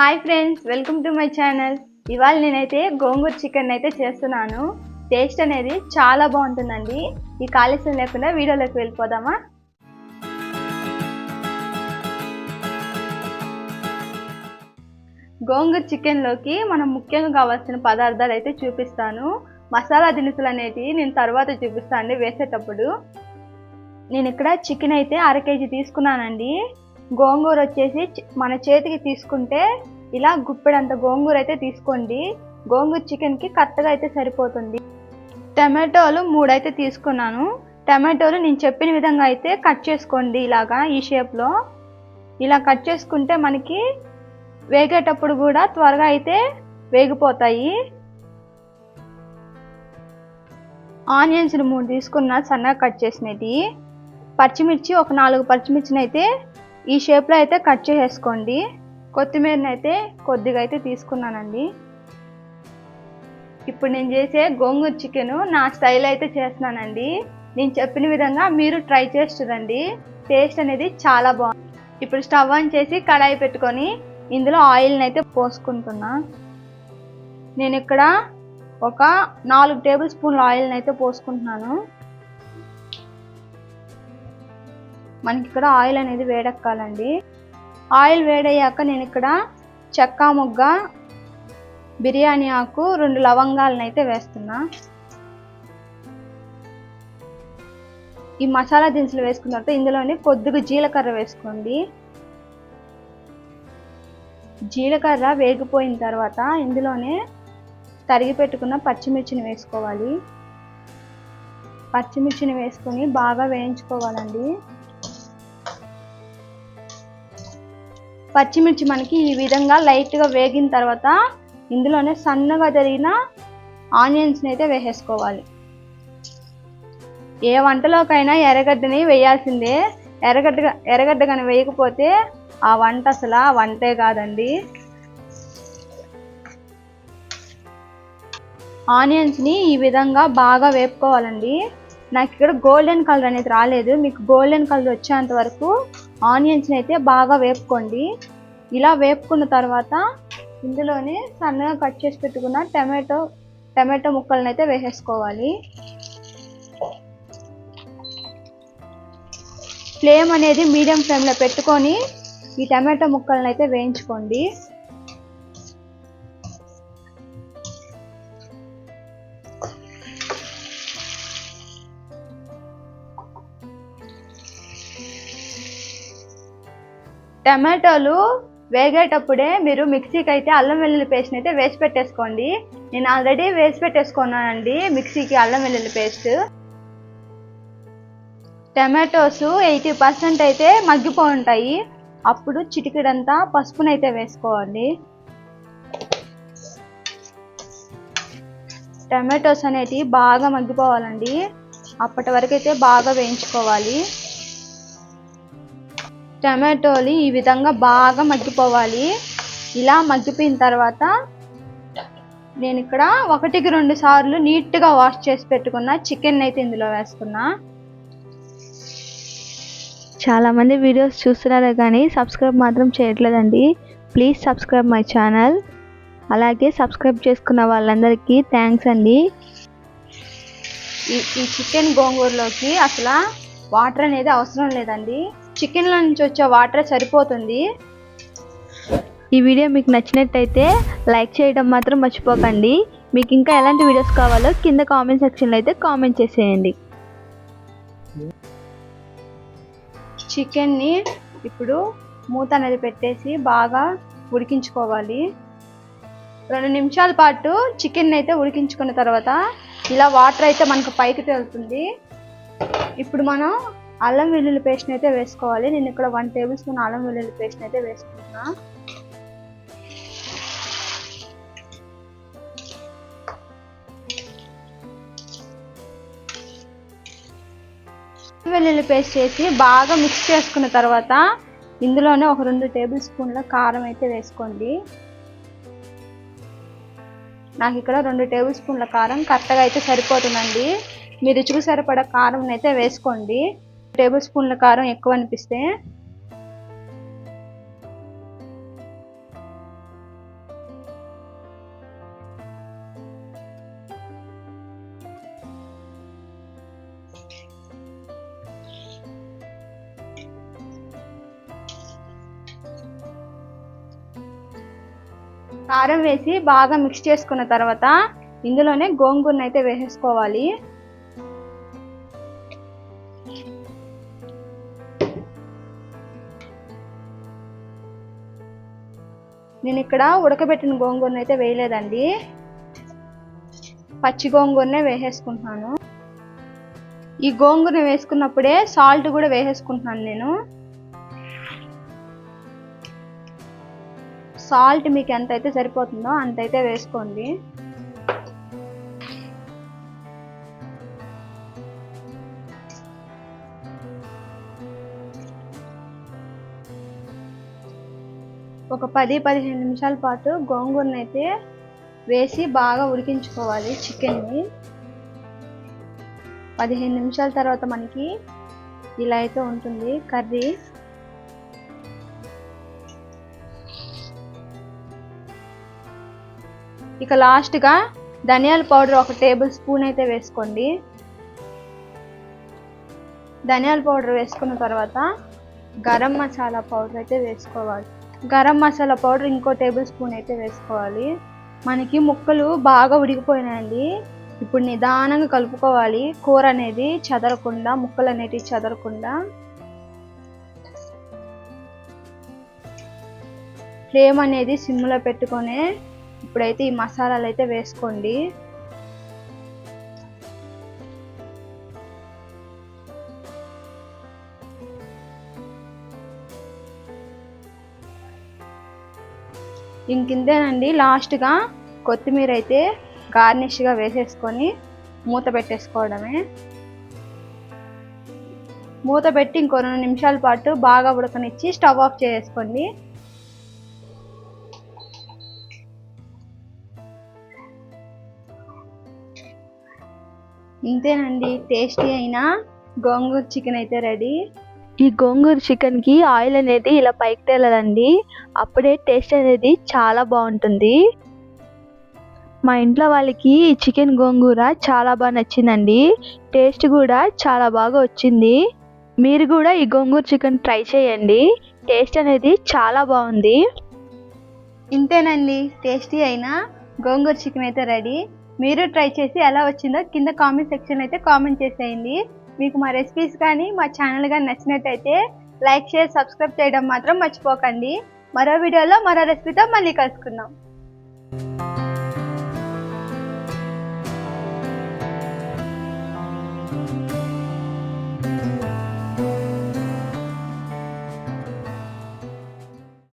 Hi friends welcome to my channel. ఇవాళ నేనైతే గోంగూర chicken అయితే చేస్తున్నాను. టేస్ట్ అనేది చాలా బాగుంటుందండి. ఈ కాలుష్యం లేకుండా వీడియోలోకి వెళ్ళిపోదామా? గోంగూర చికెన్లోకి మనం ముఖ్యంగా కావాల్సిన పదార్థాలు అయితే చూపిస్తాను. మసాలా దినుసులు అనేటివి నేను తర్వాత చూపిస్తాను అండి వేసేటప్పుడు. నేను ఇక్కడ చికెన్ అయితే అర కేజీ తీసుకున్నానండి. గోంగూర వచ్చేసి మన చేతికి తీసుకుంటే ఇలా గుప్పెడంత గోంగూర అయితే తీసుకోండి. గోంగూర చికెన్కి కరెక్ట్గా అయితే సరిపోతుంది. టమాటోలు మూడైతే తీసుకున్నాను. టమాటోలు నేను చెప్పిన విధంగా అయితే కట్ చేసుకోండి ఇలాగా ఈ షేప్లో. ఇలా కట్ చేసుకుంటే మనకి వేగేటప్పుడు కూడా త్వరగా అయితే వేగిపోతాయి. ఆనియన్స్ని మూడు తీసుకున్న సన్నగా కట్ చేసినవి. పచ్చిమిర్చి ఒక నాలుగు పచ్చిమిర్చిని అయితే ఈ షేప్లో అయితే కట్ చేసేసుకోండి. కొత్తిమీరని అయితే కొద్దిగా అయితే తీసుకున్నానండి. ఇప్పుడు నేను చేసే గోంగూర చికెన్ నా స్టైల్ అయితే చేస్తున్నానండి. నేను చెప్పిన విధంగా మీరు ట్రై చేసి చూడండి. టేస్ట్ అనేది చాలా బాగుంది ఇప్పుడు స్టవ్ ఆన్ చేసి కడాయి పెట్టుకొని ఇందులో ఆయిల్ని అయితే పోసుకుంటున్నా. నేను ఇక్కడ ఒక నాలుగు టేబుల్ స్పూన్ల ఆయిల్ని అయితే పోసుకుంటున్నాను. మనకి ఇక్కడ ఆయిల్ అనేది వేడెక్కాలండి. ఆయిల్ వేడయ్యాక నేను ఇక్కడ చెక్క ముగ్గ బిర్యానీ ఆకు రెండు లవంగాలను అయితే వేస్తున్నా. ఈ మసాలా దినుసులు వేసుకున్న తర్వాత ఇందులోని కొద్దిగా జీలకర్ర వేసుకోండి. జీలకర్ర వేగిపోయిన తర్వాత ఇందులోనే తరిగి పెట్టుకున్న పచ్చిమిర్చిని వేసుకోవాలి. పచ్చిమిర్చిని వేసుకొని బాగా వేయించుకోవాలండి. పచ్చిమిర్చి మనకి ఈ విధంగా లైట్గా వేగిన తర్వాత ఇందులోనే సన్నగా జరిగిన ఆనియన్స్ని అయితే వేసేసుకోవాలి. ఏ వంటలోకైనా ఎర్రగడ్డని వేయాల్సిందే. ఎర్రగడ్డ ఎర్రగడ్డ కానీ వేయకపోతే ఆ వంట అసలు ఆ వంటే కాదండి. ఆనియన్స్ని ఈ విధంగా బాగా వేపుకోవాలండి. నాకు ఇక్కడ గోల్డెన్ కలర్ అనేది రాలేదు. మీకు గోల్డెన్ కలర్ వచ్చేంత వరకు ఆనియన్స్ని అయితే బాగా వేపుకోండి. ఇలా వేపుకున్న తర్వాత ఇందులోనే సన్నగా కట్ చేసి పెట్టుకున్న టమాటో టమాటో ముక్కలను అయితే వేసేసుకోవాలి. ఫ్లేమ్ అనేది మీడియం ఫ్లేమ్లో పెట్టుకొని ఈ టమాటో ముక్కలను అయితే వేయించుకోండి. టమాటోలు వేగేటప్పుడే మీరు మిక్సీకి అయితే అల్లం వెల్లుల్లి పేస్ట్ని అయితే వేసి పెట్టేసుకోండి. నేను ఆల్రెడీ వేసి పెట్టేసుకున్నానండి మిక్సీకి అల్లం వెల్లుల్లి పేస్ట్. టమాటోస్ ఎయిటీ పర్సెంట్ అయితే మగ్గిపోయి ఉంటాయి అప్పుడు చిటికెడంతా పసుపునైతే వేసుకోవాలి. టమాటోస్ అనేటివి బాగా మగ్గిపోవాలండి. అప్పటి వరకు అయితే బాగా వేయించుకోవాలి. టమాటోలు ఈ విధంగా బాగా మగ్గిపోవాలి. ఇలా మగ్గిపోయిన తర్వాత నేను ఇక్కడ ఒకటికి రెండు సార్లు నీట్గా వాష్ చేసి పెట్టుకున్న చికెన్ అయితే ఇందులో వేసుకున్నా. చాలామంది వీడియోస్ చూస్తున్నారు కానీ సబ్స్క్రైబ్ మాత్రం చేయట్లేదండి. Please subscribe my channel. అలాగే సబ్స్క్రైబ్ చేసుకున్న వాళ్ళందరికీ థ్యాంక్స్ అండి. ఈ ఈ చికెన్ గోంగూరలోకి అసలు వాటర్ అనేది అవసరం లేదండి. చికెన్లో నుంచి వచ్చే వాటర్ సరిపోతుంది. ఈ వీడియో మీకు నచ్చినట్టయితే లైక్ చేయడం మాత్రం మర్చిపోకండి. మీకు ఇంకా ఎలాంటి వీడియోస్ కావాలో కింద కామెంట్ సెక్షన్లో అయితే కామెంట్ చేసేయండి. చికెన్ని ఇప్పుడు మూత అనేది పెట్టేసి బాగా ఉడికించుకోవాలి. రెండు నిమిషాల పాటు చికెన్ అయితే ఉడికించుకున్న తర్వాత ఇలా వాటర్ అయితే మనకు పైకి తేలుతుంది. ఇప్పుడు మనం అల్లం వెల్లుల్లి పేస్ట్ని అయితే వేసుకోవాలి. నేను ఇక్కడ వన్ టేబుల్ స్పూన్ అల్లం వెల్లుల్లి పేస్ట్ని అయితే వేసుకుంటున్నా. వెల్లుల్లి పేస్ట్ చేసి బాగా మిక్స్ చేసుకున్న తర్వాత ఇందులోనే ఒక రెండు టేబుల్ స్పూన్ల కారం అయితే వేసుకోండి. నాకు ఇక్కడ రెండు టేబుల్ స్పూన్ల కారం కరెక్ట్గా అయితే సరిపోతుందండి. మీ రుచికి సరిపడా కారం అయితే వేసుకోండి. టేబుల్ స్పూన్ల కారం ఎక్కువ అనిపిస్తే కారం వేసి బాగా మిక్స్ చేసుకున్న తర్వాత ఇందులోనే గోంగూరను అయితే వేసేసుకోవాలి. నేను ఇక్కడ ఉడకబెట్టిన గోంగూరను అయితే వేయలేదండి. పచ్చి గోంగూరనే వేసేసుకుంటున్నాను. ఈ గోంగూరను వేసుకున్నప్పుడే సాల్ట్ కూడా వేసేసుకుంటున్నాను నేను. సాల్ట్ మీకు ఎంత అయితే సరిపోతుందో అంత అయితే వేసుకోండి. ఒక పది పదిహేను నిమిషాల పాటు గోంగూరను అయితే వేసి బాగా ఉడికించుకోవాలి చికెన్ని. పదిహేను నిమిషాల తర్వాత మనకి ఇలా అయితే ఉంటుంది కర్రీ. ఇక లాస్ట్గా ధనియాల పౌడర్ ఒక టేబుల్ స్పూన్ అయితే వేసుకోండి. ధనియాల పౌడర్ వేసుకున్న తర్వాత గరం మసాలా పౌడర్ అయితే వేసుకోవాలి. గరం మసాలా పౌడర్ ఇంకో టేబుల్ స్పూన్ అయితే వేసుకోవాలి. మనకి ముక్కలు బాగా ఉడికిపోయినాయండి. ఇప్పుడు నిదానంగా కలుపుకోవాలి. కూర అనేది చెదరకుండా ముక్కలు అనేటివి చదరకుండా. ఫ్లేమ్ అనేది సిమ్లో పెట్టుకొని ఇప్పుడైతే ఈ మసాలాలు అయితే వేసుకోండి. ఇంకింతేనండి లాస్ట్గా కొత్తిమీర అయితే గార్నిష్గా వేసేసుకొని మూత పెట్టేసుకోవడమే. మూత పెట్టి ఇంకో రెండు నిమిషాల పాటు బాగా ఉడకనిచ్చి స్టవ్ ఆఫ్ చేసుకోండి ఇంతేనండి టేస్టీ అయిన గోంగూర చికెన్ అయితే రెడీ. ఈ గోంగూర చికెన్కి ఆయిల్ అనేది ఇలా పైకి తేలదండి అప్పుడే టేస్ట్ అనేది చాలా బాగుంటుంది. మా ఇంట్లో వాళ్ళకి ఈ చికెన్ గోంగూర చాలా బాగా నచ్చిందండి. టేస్ట్ కూడా చాలా బాగా వచ్చింది. మీరు కూడా ఈ గోంగూర చికెన్ ట్రై చేయండి. టేస్ట్ అనేది చాలా బాగుంది. ఇంతేనండి. టేస్టీ అయిన గోంగూర చికెన్ అయితే రెడీ మీరు ట్రై చేసి ఎలా వచ్చిందో కింద కామెంట్ సెక్షన్ అయితే కామెంట్ చేసేయండి. మీకు మా రెసిపీస్ కానీ మా ఛానల్ కానీ నచ్చినట్టయితే లైక్ షేర్ సబ్స్క్రైబ్ చేయడం మాత్రం మర్చిపోకండి. మరో వీడియోలో మరో రెసిపీతో మళ్ళీ కలుసుకుందాం.